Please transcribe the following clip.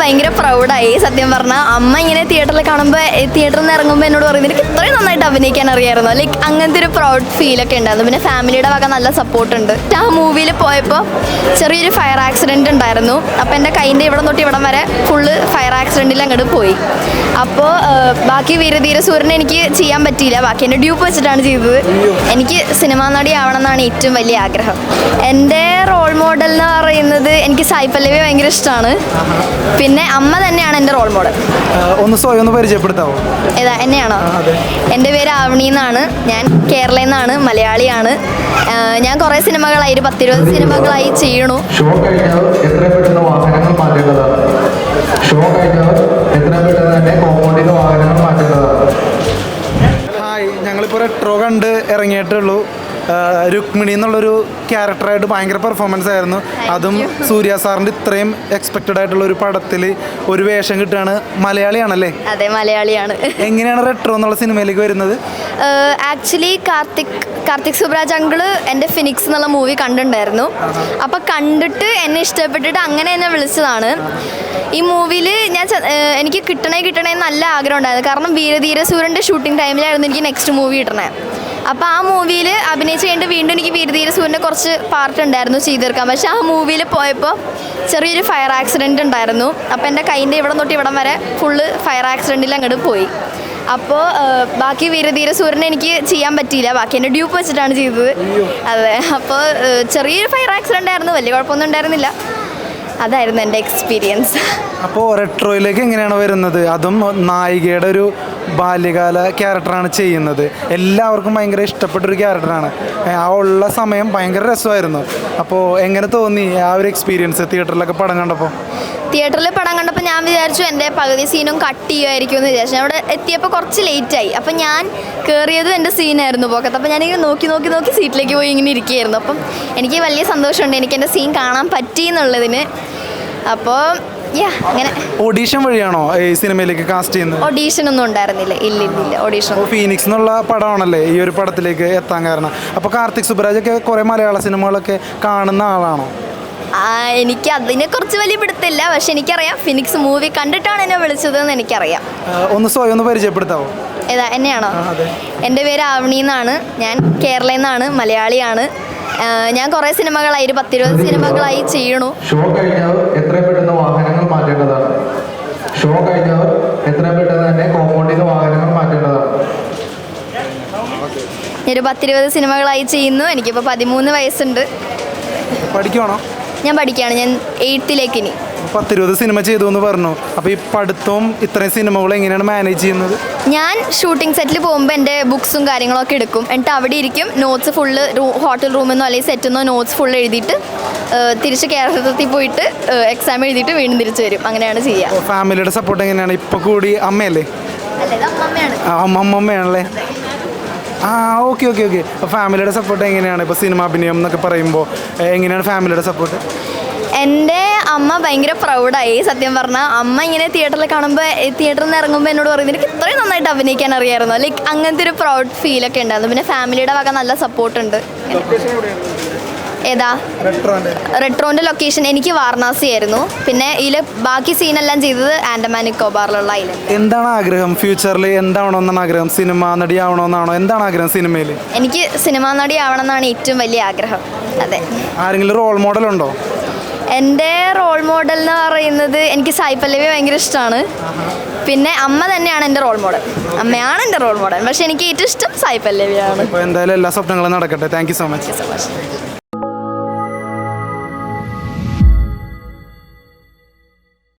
ഭയങ്കര പ്രൗഡായി സത്യം പറഞ്ഞാൽ അമ്മ ഇങ്ങനെ തിയേറ്ററിൽ കാണുമ്പോൾ തിയേറ്ററിൽ നിന്ന് ഇറങ്ങുമ്പോൾ എന്നോട് പറയുന്നത് എനിക്ക് ഇത്രയും നന്നായിട്ട് അഭിനയിക്കാൻ അറിയായിരുന്നു? ലൈക്ക് അങ്ങനത്തെ ഒരു പ്രൗഡ് ഫീലൊക്കെ ഉണ്ടായിരുന്നു. പിന്നെ ഫാമിലിയുടെ വക നല്ല സപ്പോർട്ട് ഉണ്ട്. ആ മൂവിയിൽ പോയപ്പോൾ ചെറിയൊരു ഫയർ ആക്സിഡന്റ് ഉണ്ടായിരുന്നു. അപ്പോൾ എന്റെ കൈന്റെ ഇവിടെ തൊട്ട് ഇവിടം വരെ ഫുള്ള് ഫയർ ആക്സിഡന്റിൽ അങ്ങോട്ട് പോയി. അപ്പോൾ ബാക്കി വീരധീര സൂര്യനെ എനിക്ക് ചെയ്യാൻ പറ്റിയില്ല. ബാക്കി എന്റെ ഡ്യൂപ്പ് വെച്ചിട്ടാണ് ചെയ്തത്. എനിക്ക് സിനിമാ നടി ആവണം എന്നാണ് ഏറ്റവും വലിയ ആഗ്രഹം. എന്റെ റോൾ മോഡൽ എന്ന് പറയുന്നത് എനിക്ക് സായി പല്ലവി ഭയങ്കര ഇഷ്ടമാണ് പിന്നെ അമ്മ തന്നെയാണ് എന്റെ റോൾ മോഡൽ ഒന്ന് സ്വയം ഒന്ന് പരിചയപ്പെടുത്താവോ? ഏതാ എന്നെയാണോ? അതെ. എന്റെ പേര് ആവണി എന്നാണ്. ഞാൻ കേരളയിൽ നിന്നാണ് മലയാളിയാണ്. ഞാൻ കുറേ സിനിമകളായി ഒരു പത്തിരുപത് സിനിമകളായി ചെയ്യണു. ഷോ കഴിഞ്ഞവർ എത്രയും പെട്ടെന്ന് വാഹനങ്ങൾ മാറ്റേണ്ടതാണ്? ഷോ കഴിഞ്ഞവർ എത്രയും പെട്ടെന്ന് തന്നെ കോമ്പൗണ്ടിൽ വാഹനങ്ങൾ മാറ്റേണ്ടതാണ്? ഹായ് ഞങ്ങളിപ്പോൾ റെട്രോ കണ്ട് ഇറങ്ങിയിട്ടുള്ളൂ രുക്മിണി എന്നുള്ളൊരു ക്യാരക്ടറായിട്ട് ഭയങ്കര പെർഫോമൻസ് ആയിരുന്നു. അതും സൂര്യ സാറിന്റെ ഇത്രയും എക്സ്പെക്റ്റഡ് ആയിട്ടുള്ള ഒരു പടത്തിൽ ഒരു വേഷം കിട്ടുകയാണ് മലയാളിയാണല്ലേ? അതെ മലയാളിയാണ്. എങ്ങനെയാണ് റെട്രോ എന്നുള്ള സിനിമയിലേക്ക് വരുന്നത്? ആക്ച്വലി കാർത്തിക് കാർത്തിക് സുബ്രാജ് അങ്കിൾ എന്റെ ഫിനിക്സ് എന്നുള്ള മൂവി കണ്ടിട്ടുണ്ടായിരുന്നു. അപ്പോൾ കണ്ടിട്ട് എന്നെ ഇഷ്ടപ്പെട്ടിട്ട് അങ്ങനെ എന്നെ വിളിച്ചതാണ്. ഈ മൂവിയിൽ ഞാൻ എനിക്ക് കിട്ടണേ കിട്ടണേ നല്ല ആഗ്രഹം ഉണ്ടായിരുന്നു. കാരണം വീരധീര സൂര്യന്റെ ഷൂട്ടിംഗ് ടൈമിലായിരുന്നു എനിക്ക് നെക്സ്റ്റ് മൂവി കിട്ടണേ അപ്പോൾ ആ മൂവിയിൽ അഭിനയിച്ച് കഴിഞ്ഞിട്ട് വീണ്ടും എനിക്ക് വീരധീര സൂര്യന്റെ കുറച്ച് പാർട്ട് ഉണ്ടായിരുന്നു ചെയ്തു തീർക്കാൻ. പക്ഷേ ആ മൂവിയിൽ പോയപ്പോൾ ചെറിയൊരു ഫയർ ആക്സിഡന്റ് ഉണ്ടായിരുന്നു. അപ്പോൾ എന്റെ കൈന്റെ ഇവിടെ തൊട്ട് ഇവിടം വരെ ഫുള്ള് ഫയർ ആക്സിഡന്റിൽ അങ്ങോട്ട് പോയി. അപ്പോൾ ബാക്കി വീരധീര സൂര്യനെ എനിക്ക് ചെയ്യാൻ പറ്റിയില്ല. ബാക്കി എന്റെ ഡ്യൂപ്പ് വെച്ചിട്ടാണ് ചെയ്തത്. അതെ. അപ്പോൾ ചെറിയൊരു ഫയർ ആക്സിഡന്റ് ആയിരുന്നു. വലിയ കുഴപ്പമൊന്നും ഉണ്ടായിരുന്നില്ല. അതായിരുന്നു എന്റെ എക്സ്പീരിയൻസ് അപ്പോൾ റെട്രോയിലേക്ക് എങ്ങനെയാണ് വരുന്നത്? അതും നായികയുടെ ഒരു ബാല്യകാല ക്യാരക്ടറാണ് ചെയ്യുന്നത്. എല്ലാവർക്കും ഭയങ്കര ഇഷ്ടപ്പെട്ട ഒരു ക്യാരക്ടറാണ് ആ ഉള്ള സമയം ഭയങ്കര രസമായിരുന്നു. അപ്പോൾ എങ്ങനെ തോന്നി ആ ഒരു എക്സ്പീരിയൻസ് തിയേറ്ററിലൊക്കെ പടം കണ്ടപ്പോൾ തിയേറ്ററിൽ പടം കണ്ടപ്പോൾ ഞാൻ വിചാരിച്ചു എന്റെ പകുതി സീനും കട്ട് ചെയ്യുമായിരിക്കും എന്ന് വിചാരിച്ചു. ഞാൻ അവിടെ എത്തിയപ്പോൾ കുറച്ച് ലേറ്റായി അപ്പം ഞാൻ കയറിയതും എന്റെ സീനായിരുന്നു പോക്കത്ത് അപ്പം ഞാനിങ്ങനെ നോക്കി നോക്കി നോക്കി സീറ്റിലേക്ക് പോയി ഇങ്ങനെ ഇരിക്കുകയായിരുന്നു. അപ്പം എനിക്ക് വലിയ സന്തോഷമുണ്ട്. എനിക്ക് എന്റെ സീൻ കാണാൻ പറ്റി എന്നുള്ളതിന്. അപ്പോൾ അങ്ങനെ. ഓഡീഷൻ വഴിയാണോ ഈ സിനിമയിലേക്ക് കാസ്റ്റ് ചെയ്യുന്നത്? ഓഡീഷൻ ഒന്നും ഉണ്ടായിരുന്നില്ല. ഇല്ല ഇല്ല ഓഡീഷൻ ഫീനിക്സ് എന്നുള്ള പടമാണല്ലേ ഈ ഒരു പടത്തിലേക്ക് എത്താൻ കാരണം. അപ്പോൾ കാർത്തിക് സുബ്രാജൊക്കെ കുറേ മലയാള സിനിമകളൊക്കെ കാണുന്ന ആളാണോ? എനിക്ക് അതിനെ കുറിച്ച് വലിയ പിടുത്തില്ല. പക്ഷെ എനിക്കറിയാം ഫിനിക്സ് മൂവി കണ്ടിട്ടാണ് എന്നെ വിളിച്ചതെന്ന് എനിക്കറിയാം. ഒന്ന് സ്വയം ഒന്ന് പരിചയപ്പെടുത്താവോ? ഏതാ എന്നെയാണോ? അതെ. എന്റെ പേര് ആവണി എന്നാണ്. ഞാൻ കേരളയിൽ നിന്നാണ് മലയാളിയാണ്. ഞാൻ കുറേ സിനിമകളായി ഒരു പത്തിരുപത് സിനിമകളായി ചെയ്യണു. ഷോ കഴിഞ്ഞവർ എത്രയും പെട്ടെന്ന് വാഹനങ്ങൾ മാറ്റേണ്ടതാണ്. ഷോ കഴിഞ്ഞവർ എത്രയും പെട്ടെന്ന് തന്നെ കോമ്പൗണ്ടിൽ വാഹനങ്ങൾ മാറ്റേണ്ടതാണ്. ഞാൻ ഒരു പത്തിരുപത് സിനിമകളായി ചെയ്യുന്നു. എനിക്കിപ്പോൾ പതിമൂന്ന് വയസ്സുണ്ട്. പഠിക്കുവാണോ? ഞാൻ പഠിക്കുകയാണ് ഞാൻ എയ്ത്തിലേക്ക് ഇനി പത്തിരുപത് സിനിമ ചെയ്തു എന്ന് പറഞ്ഞു. അപ്പോൾ ഈ പഠിത്തവും ഇത്രയും സിനിമകളും എങ്ങനെയാണ് മാനേജ് ചെയ്യുന്നത്? ഞാൻ ഷൂട്ടിംഗ് സെറ്റിൽ പോകുമ്പോൾ എന്റെ ബുക്സും കാര്യങ്ങളൊക്കെ എടുക്കും. എന്നിട്ട് അവിടെ ഇരിക്കും നോട്ട്സ് ഫുള്ള് ഹോട്ടൽ റൂമിൽ നിന്നോ അല്ലെങ്കിൽ സെറ്റിൽ നിന്നോ നോട്ട്സ് ഫുൾ എഴുതിയിട്ട് തിരിച്ച് കേരളത്തിൽ പോയിട്ട് എക്സാം എഴുതിയിട്ട് വീണ്ടും തിരിച്ചു വരും. അങ്ങനെയാണ് ചെയ്യുക ഫാമിലിയുടെ സപ്പോർട്ട് എങ്ങനെയാണ്? ഇപ്പോൾ കൂടി അമ്മയല്ലേ? അമ്മമ്മയാണല്ലേ? ആ ഓക്കെ ഓക്കെ ഓക്കെ അപ്പോൾ ഫാമിലിയുടെ സപ്പോർട്ട് എങ്ങനെയാണ്? ഇപ്പോൾ സിനിമ അഭിനയം എന്നൊക്കെ പറയുമ്പോൾ എങ്ങനെയാണ് ഫാമിലിയുടെ സപ്പോർട്ട് എന്റെ അമ്മ ഭയങ്കര പ്രൗഡായി സത്യം പറഞ്ഞാൽ അമ്മ ഇങ്ങനെ തിയേറ്ററിൽ കാണുമ്പോൾ തിയേറ്ററിൽ നിന്ന് ഇറങ്ങുമ്പോൾ എന്നോട് പറയുന്നത് എനിക്ക് ഇത്രയും നന്നായിട്ട് അഭിനയിക്കാൻ അറിയായിരുന്നു? ലൈക്ക് അങ്ങനത്തെ ഒരു പ്രൗഡ് ഫീലൊക്കെ ഉണ്ടായിരുന്നു. പിന്നെ ഫാമിലിയുടെ വക നല്ല സപ്പോർട്ട് ഉണ്ട്. ഏതാ? റെട്രോന്റെ ലൊക്കേഷൻ എനിക്ക് വാരണാസി ആയിരുന്നു. പിന്നെ ഇതിൽ ബാക്കി സീനെല്ലാം ചെയ്തത് ആൻഡമാൻ നിക്കോബാറിലുള്ള ഐലൻഡ് എന്താണ് ആഗ്രഹം? ഫ്യൂച്ചറിൽ എന്താവണമെന്നാണ് ആഗ്രഹം? സിനിമ നടി നടിയാവണമെന്നാണോ? എന്താണ് ആഗ്രഹം സിനിമയിൽ എനിക്ക് സിനിമാ നടി ആവണം എന്നാണ് ഏറ്റവും വലിയ ആഗ്രഹം. അതെ. ആരെങ്കിലും റോൾ മോഡൽ ഉണ്ടോ? എന്റെ റോൾ മോഡൽ എന്ന് പറയുന്നത് എനിക്ക് സായി പല്ലവി ഭയങ്കര ഇഷ്ടമാണ്. പിന്നെ അമ്മ തന്നെയാണ് എന്റെ റോൾ മോഡൽ അമ്മയാണ് എന്റെ റോൾ മോഡൽ പക്ഷെ എനിക്ക് ഏറ്റവും ഇഷ്ടം സായി പല്ലവിയാണ് എന്തായാലും എല്ലാ സ്വപ്നങ്ങളും നടക്കട്ടെ. Thank you so much so much